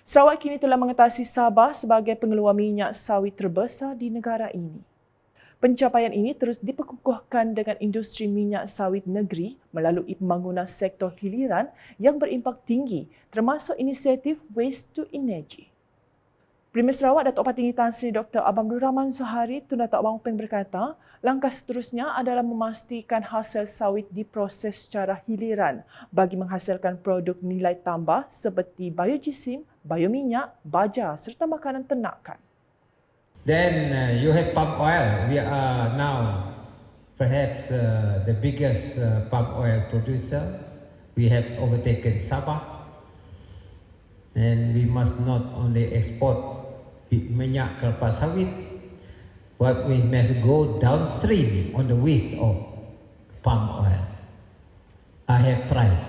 Sarawak kini telah mengatasi Sabah sebagai pengeluar minyak sawit terbesar di negara ini. Pencapaian ini terus diperkukuhkan dengan industri minyak sawit negeri melalui pembangunan sektor hiliran yang berimpak tinggi termasuk inisiatif Waste to Energy. Premier Sarawak Datuk Patinggi Tan Sri Dr. Abang Rahman Zuhari Tun Datuk Abang Peng berkata, langkah seterusnya adalah memastikan hasil sawit diproses secara hiliran bagi menghasilkan produk nilai tambah seperti biojisim, biominyak, baja serta makanan ternakan. Then uh, you have palm oil. We are now perhaps uh, the biggest uh, palm oil producer. We have overtaken Sabah. And we must not only export minyak kelapa sawit but we must go downstream on the waste of palm oil. I have tried.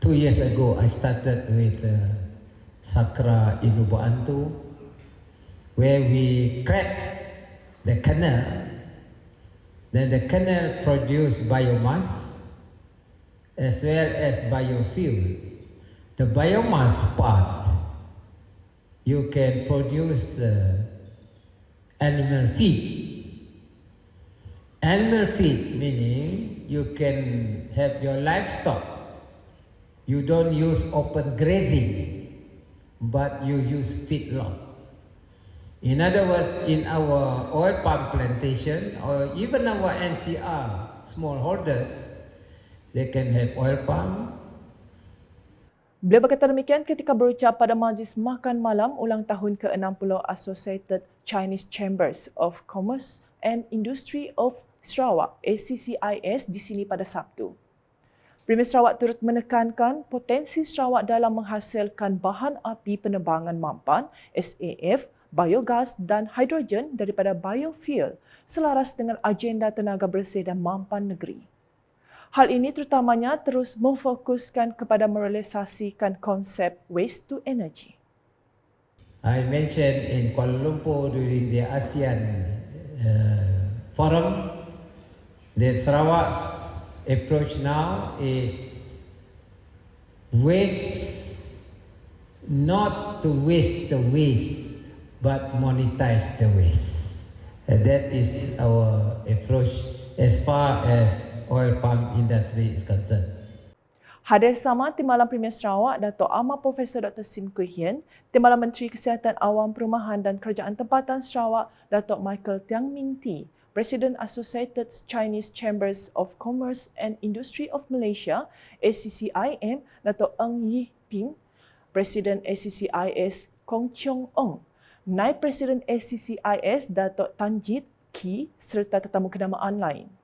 Two years ago, I started with uh, Sakra Inubu Antu, where we crack the canal. Then the canal produce biomass as well as biofuel. The biomass part you can produce uh, animal feed. Animal feed meaning you can have your livestock. You don't use open grazing, but you use feedlot. In other words, in our oil palm plantation or even our NCR smallholders, they can have oil palm, Beliau berkata demikian ketika berucap pada majlis makan malam ulang tahun ke-60 Associated Chinese Chambers of Commerce and Industry of Sarawak ACCIS di sini pada Sabtu. Premier Sarawak turut menekankan potensi Sarawak dalam menghasilkan bahan api penerbangan mampan SAF, biogas dan hidrogen daripada biofuel selaras dengan agenda tenaga bersih dan mampan negeri. Hal ini terutamanya terus memfokuskan kepada merealisasikan konsep waste to energy. I mentioned in Kuala Lumpur during the ASEAN uh, forum that Sarawak's approach now is waste not to waste the waste but monetize the waste. And that is our approach as far as oil palm industry is concerned. Hadir sama Timbalan Premier Sarawak Datuk Amar Profesor Dr. Sim Kui Hien, Timbalan Menteri Kesihatan Awam Perumahan dan Kerajaan Tempatan Sarawak Datuk Michael Tiang Min Ti, Presiden Associated Chinese Chambers of Commerce and Industry of Malaysia ACCIM Datuk Eng Yi Ping, Presiden ACCIS Kong Cheong Ong, Naib Presiden ACCIS Datuk Tanjit Ki serta tetamu kenamaan lain.